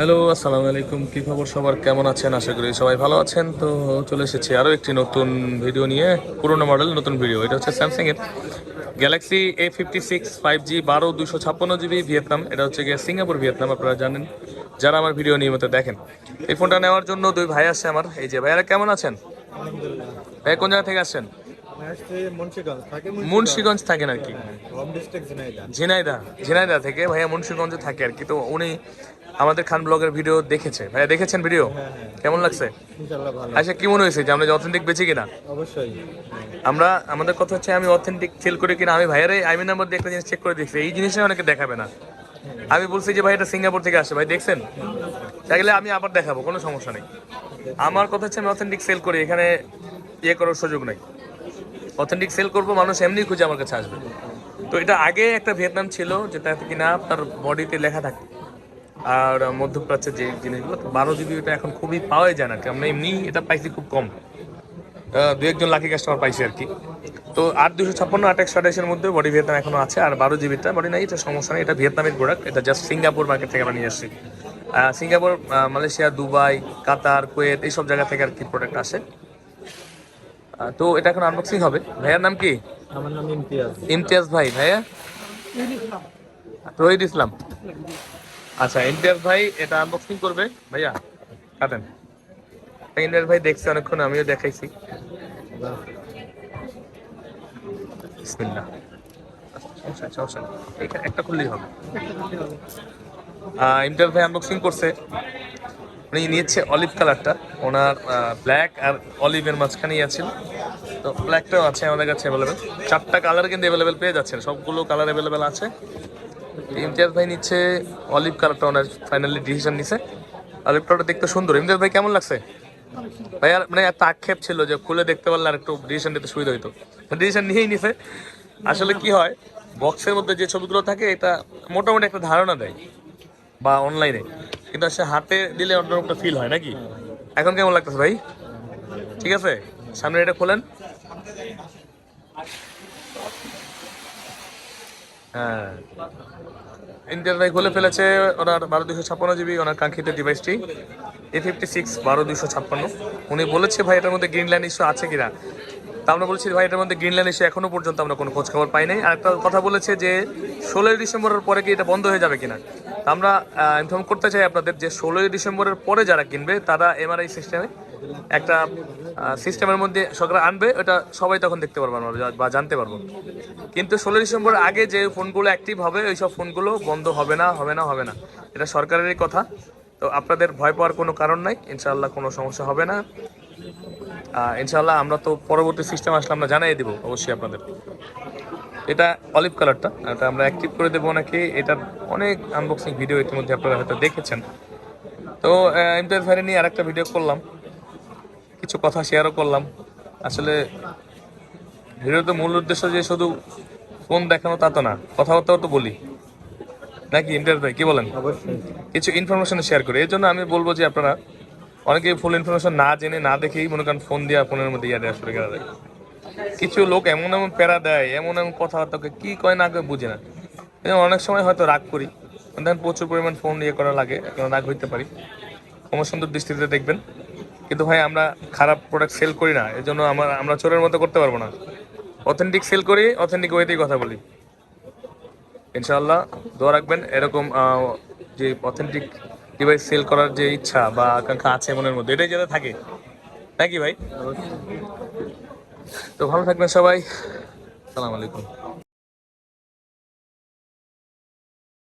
Hello, আসসালামু আলাইকুম। কি খবর সবার? কেমন আছেন? আশা করি সবাই ভালো আছেন। তো চলে এসেছি আরও একটি নতুন ভিডিও নিয়ে, পুরোনো মডেল নতুন ভিডিও। এটা হচ্ছে স্যামসাং এর Galaxy A fifty six five G বারো দুশো ছাপ্পান্ন জিবি ভিয়েতনাম এটা হচ্ছে গিয়ে সিঙ্গাপুর ভিয়েতনাম আপনারা জানেন। যারা আমার ভিডিও নিয়মিত দেখেন। এই ফোনটা নেওয়ার জন্য দুই ভাই আসছে আমার। এই যে ভাইয়ারা কেমন আছেন? ভাই কোন জায়গা থেকে আসছেন? মুন্সিগঞ্জ থাকে মুন্সিগঞ্জ থাকেন আর কি ঝিনাইদা ঝিনাইদা থেকে ভাইয়া মুন্সিগঞ্জে থাকে আর কি। তো উনি আমাদের খান ব্লগের ভিডিও দেখেছে। ভাইয়া দেখেছেন ভিডিও হ্যাঁ হ্যাঁ। কেমন লাগছে? আচ্ছা কি মনে হয়েছে যে আমরা অথেন্টিক বেছি কিনা? অবশ্যই। আমরা আমাদের কথা হচ্ছে আমি অথেন্টিক ফিল করি কিনা? আমি ভাইয়ারে আইমিনার মধ্যে একটা জিনিস চেক করে দেখছি। এই জিনিসটা অনেকে দেখাবে না। আমি বলছি যে ভাই এটা সিঙ্গাপুর থেকে আসে ভাই দেখছেন? চাইলে আমি আবার দেখাবো কোনো সমস্যা নেই। আমার কথা হচ্ছে আমি অথেন্টিক সেল করি। এখানে ইয়ে করার সুযোগ নাই। অথেন্টিক সেল করব, মানুষ এমনি খুঁজে আমার কাছে আসবে। তো এটা আগে একটা ভিয়েতনাম ছিল, যেটা কিনা আপনার বডিতে লেখা থাকে। আর মধ্যপ্রাচ্যের যে জিনিসগুলো বারো জিবি এটা এখন খুবই পাওয়াই যায় না। আমরা এমনি এটা পাইছি খুব কম। দু একজন লাকি কাস্টমার পাইছি আর কি। তো আট দুশো ছাপ্পান্ন, আট একশো আঠাশের মধ্যে বডি ভিয়েতনাম এখনও আছে। আর বারো জিবিটা বডি নাই, এটা সমস্যা নেই, এটা ভিয়েতনামের প্রোডাক্ট এটা জাস্ট সিঙ্গাপুর মার্কেট থেকে আমরা নিয়ে আসছি। Singapore Malaysia, Dubai, Qatar, Kuwait, এইসব জায়গা থেকে আর কি প্রোডাক্ট আসে। তো এটা এখন আনবক্সিং হবে। ভাইয়ার নাম কি? আমার নাম ইমতিয়াজ। ইমতিয়াজ ভাই ভাইয়া? রহিদ ইসলাম। আচ্ছা ইমতিয়াজ ভাই এটা আনবক্সিং করবে। ভাইয়া কাটেন। ইমতিয়াজ ভাই দেখছে অনেকক্ষণ আমিও দেখাইছি। বিসমিল্লাহ। সমস্যা নেই। এইখানে একটা খুললেই হবে। ইমতিয়াজ ভাই আনবক্সিং করছে। উনি নিয়েছে অলিভ কালারটা ওনার ব্ল্যাক আর অলিভের মাঝখানেই আছে। তো ব্ল্যাকটাও আছে আমাদের কাছে অ্যাভেলেবেল চারটা কালার কিন্তু অ্যাভেলেবেল পেয়ে যাচ্ছেন। সবগুলো কালার অ্যাভেলেবেল আছে। ইমতিয়াজ ভাই নিচ্ছে অলিভ কালারটা ওনার ফাইনালি ডিসিশন নিছে। অলিভ কালারটা দেখতে সুন্দর। ইমতিয়াজ ভাই, কেমন লাগছে? ভাই, আর মানে এত আক্ষেপ ছিল যে খুলে দেখতে পারলে আর একটু ডিসিশন নিতে সুবিধা হইতো। ডিসিশন নিয়েই নিছে। আসলে কি হয় বক্সের মধ্যে যে ছবিগুলো থাকে, এটা মোটামুটি একটা ধারণা দেয়। বা অনলাইনে কিন্তু সে হাতে দিলে অন্যরকম একটা ফিল হয়, নাকি? এখন কেমন লাগতেছে ভাই? ঠিক আছে? সামনে এটা খোলেন। হ্যাঁ। ইন্ডিয়ান ভাই খুলে ফেলেছে ওনার বারো দুশো ছাপ্পান্ন জিবি, ওনার কাঙ্ক্ষিত ডিভাইসটি এ ফিফটি সিক্স বারো দুশো ছাপ্পান্ন। উনি বলেছে ভাই, এটার মধ্যে গ্রিন ল্যান্ড ইস্যু আছে কিনা? তা আমরা বলছি, ভাই, এটার মধ্যে গ্রিন ল্যান্ড ইস্যু এখনও পর্যন্ত আমরা কোনো খোঁজ খবর পাই নাই। আর একটা কথা বলেছে যে, ষোলোই ডিসেম্বরের পরে কি এটা বন্ধ হয়ে যাবে কিনা? আমরা ইনফর্ম করতে চাই আপনাদের যে ষোলোই ডিসেম্বরের পরে যারা কিনবে, তারা এমআরআই সিস্টেমে একটা সিস্টেমের মধ্যে সরকার আনবে, ওটা সবাই তখন দেখতে পারব আমরা, বা জানতে পারব। কিন্তু ষোলোই ডিসেম্বর আগে যে ফোনগুলো অ্যাক্টিভ হবে ওই সব ফোনগুলো বন্ধ হবে না হবে না হবে না। এটা সরকারেরই কথা। তো আপনাদের ভয় পাওয়ার কোনো কারণ নাই, ইনশাআল্লাহ কোনো সমস্যা হবে না। ইনশাআল্লাহ আমরা তো পরবর্তী সিস্টেম আসলে আমরা জানাই দেবো, অবশ্যই আপনাদের। এটা অলিভ কালারটা এটা আমরা অ্যাক্টিভ করে দেবো নাকি এটার অনেক আনবক্সিং ভিডিও ইতিমধ্যে আপনারা হয়তো দেখেছেন। তো ইমতিয়াজ ভাই নিয়ে আরেকটা ভিডিও করলাম কিছু কথা শেয়ারও করলাম। আসলে ভিডিওতে মূল উদ্দেশ্য যে শুধু ফোন দেখানো তা তো না কথাবার্তাও তো বলি। নাকি ইমতিয়াজ ভাই কি বলেন? কিছু ইনফরমেশন শেয়ার করি। এর জন্য আমি বলব যে আপনারা অনেকে ফুল ইনফরমেশন না জেনে না দেখেই মনে করেন ফোন দিয়ে ফোনের মধ্যে ইয়া শুরু করে দেয় কিছু লোক এমন এমন প্যারা দেয়, এমন এমন কথাবার্তা কি কয় না কয় বুঝে না। অনেক সময় হয়তো রাগ করি। দেখেন প্রচুর পরিমাণ ফোন ইয়ে করা লাগে রাগ হইতে পারি। সুন্দর দৃষ্টিতে দেখবেন। কিন্তু ভাই, আমরা খারাপ প্রোডাক্ট সেল করি না এই জন্য আমরা আমরা চোরের মতো করতে পারব না। অথেন্টিক সেল করি অথেন্টিক ওয়েতেই কথা বলি। ইনশাআল্লাহ, দোয়া রাখবেন, এরকম যে অথেন্টিক ডিভাইস সেল করার যে ইচ্ছা বা আকাঙ্ক্ষা আছে মনের মধ্যে, এটাই যাতে থাকে। নাকি ভাই? তো ভালো থাকবেন সবাই। সালাম আলাইকুম।